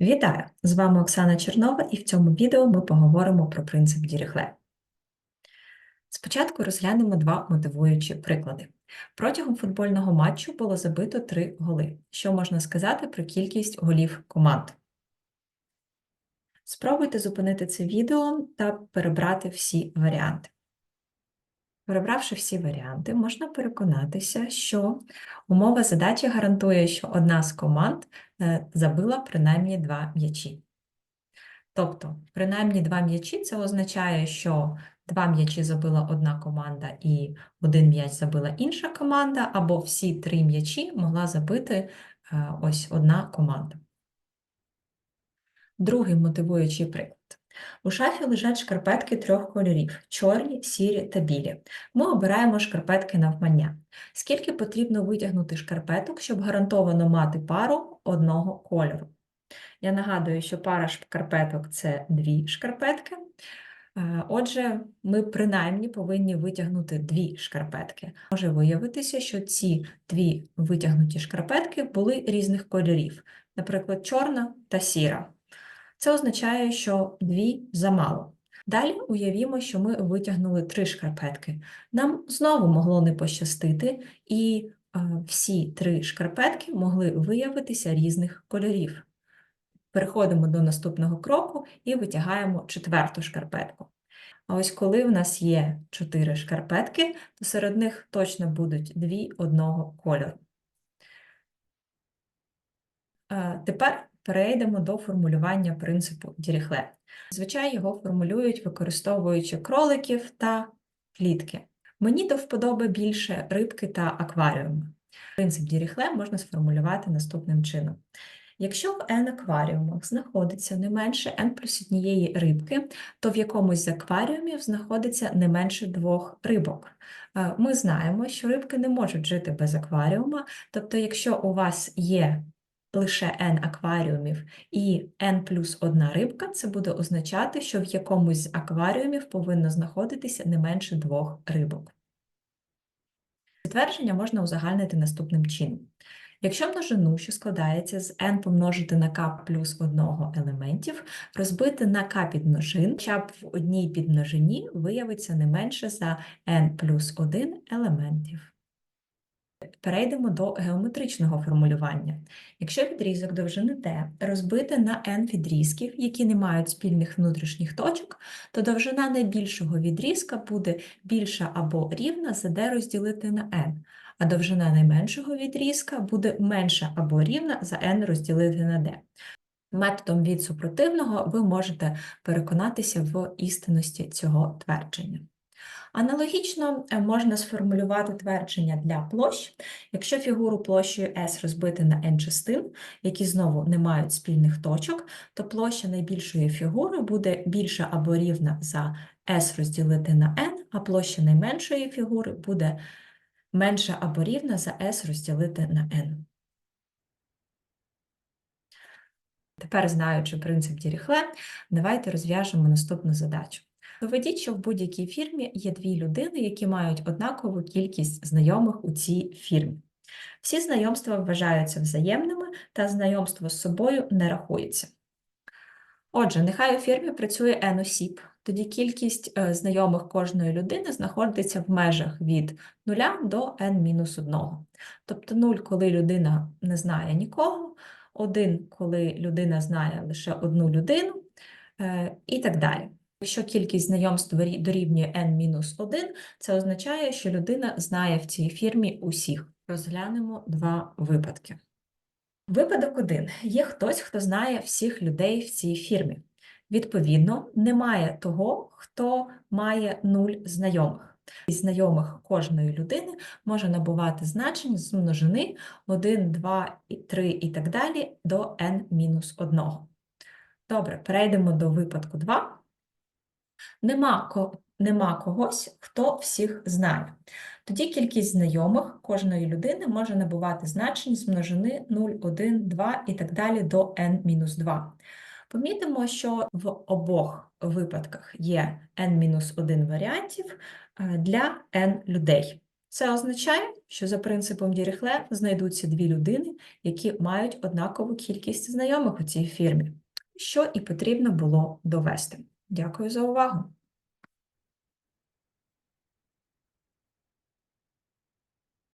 Вітаю! З вами Оксана Чернова, і в цьому відео ми поговоримо про принцип Діріхле. Спочатку розглянемо два мотивуючі приклади. Протягом футбольного матчу було забито три голи. Що можна сказати про кількість голів команд? Спробуйте зупинити це відео та перебрати всі варіанти. Перебравши всі варіанти, можна переконатися, що умова задачі гарантує, що одна з команд е, забила принаймні два м'ячі. Тобто, принаймні два м'ячі це означає, що два м'ячі забила одна команда і один м'яч забила інша команда, або всі три м'ячі могла забити е, ось одна команда. Другий мотивуючий приклад. У шафі лежать шкарпетки трьох кольорів чорні, сірі та білі. Ми обираємо шкарпетки навмання. Скільки потрібно витягнути шкарпеток, щоб гарантовано мати пару одного кольору? Я нагадую, що пара шкарпеток це дві шкарпетки. Е, Отже, ми принаймні повинні витягнути дві шкарпетки. Може виявитися, що ці дві витягнуті шкарпетки були різних кольорів, наприклад, чорна та сіра. Це означає, що дві замало. Далі уявімо, що ми витягнули три шкарпетки. Нам знову могло не пощастити, і е, всі три шкарпетки могли виявитися різних кольорів. Переходимо до наступного кроку і витягаємо четверту шкарпетку. А ось коли в нас є чотири шкарпетки, то серед них точно будуть дві одного кольору. Е, Тепер перейдемо до формулювання принципу Діріхле. Зазвичай його формулюють, використовуючи кроликів та клітки. Мені до вподоби більше рибки та акваріуми. Принцип Діріхле можна сформулювати наступним чином. Якщо в n акваріумах знаходиться не менше n плюс однієї рибки, то в якомусь з акваріумів знаходиться не менше двох рибок. Е, Ми знаємо, що рибки не можуть жити без акваріума, тобто, якщо у вас є лише n акваріумів і n плюс одна рибка, це буде означати, що в якомусь з акваріумів повинно знаходитися не менше двох рибок. Підтвердження можна узагальнити наступним чином. Якщо множину, що складається з n помножити на k плюс одного елементів, розбити на k підмножин, хоча б в одній підмножині виявиться не менше за n плюс 1 елементів. Перейдемо до геометричного формулювання. Якщо відрізок довжини t розбити на n відрізків, які не мають спільних внутрішніх точок, то довжина найбільшого відрізка буде більша або рівна за d розділити на n, а довжина найменшого відрізка буде менша або рівна за n розділити на d. Методом від супротивного ви можете переконатися в істинності цього твердження. Аналогічно е, можна сформулювати твердження для площ. Якщо фігуру площею S розбити на n частин, які знову не мають спільних точок, то площа найбільшої фігури буде більша або рівна за S розділити на n, а площа найменшої фігури буде менша або рівна за S розділити на n. Тепер, знаючи принцип Діріхле, давайте розв'яжемо наступну задачу. Доведіть, що в будь-якій фірмі є дві людини, які мають однакову кількість знайомих у цій фірмі. Всі знайомства вважаються взаємними, та знайомство з собою не рахується. Отже, нехай у фірмі працює N осіб, тоді кількість е, знайомих кожної людини знаходиться в межах від 0 до n-1. Тобто 0, коли людина не знає нікого, 1, коли людина знає лише одну людину, е, і так далі. Якщо кількість знайомств дорівнює n-1, це означає, що людина знає в цій фірмі усіх. Розглянемо два випадки. Випадок 1. Є хтось, хто знає всіх людей в цій фірмі. Відповідно, немає того, хто має нуль знайомих. Із знайомих кожної людини може набувати значень з множини 1, 2, 3 і так далі до n-1. Добре, перейдемо до випадку 2. Нема, нема когось, хто всіх знає. Тоді кількість знайомих кожної людини може набувати значень з множини 0, 1, 2 і так далі до n-2. Помітимо, що в обох випадках є n-1 варіантів е, для n людей. Це означає, що за принципом Діріхле знайдуться дві людини, які мають однакову кількість знайомих у цій фірмі, що і потрібно було довести. Дякую за увагу!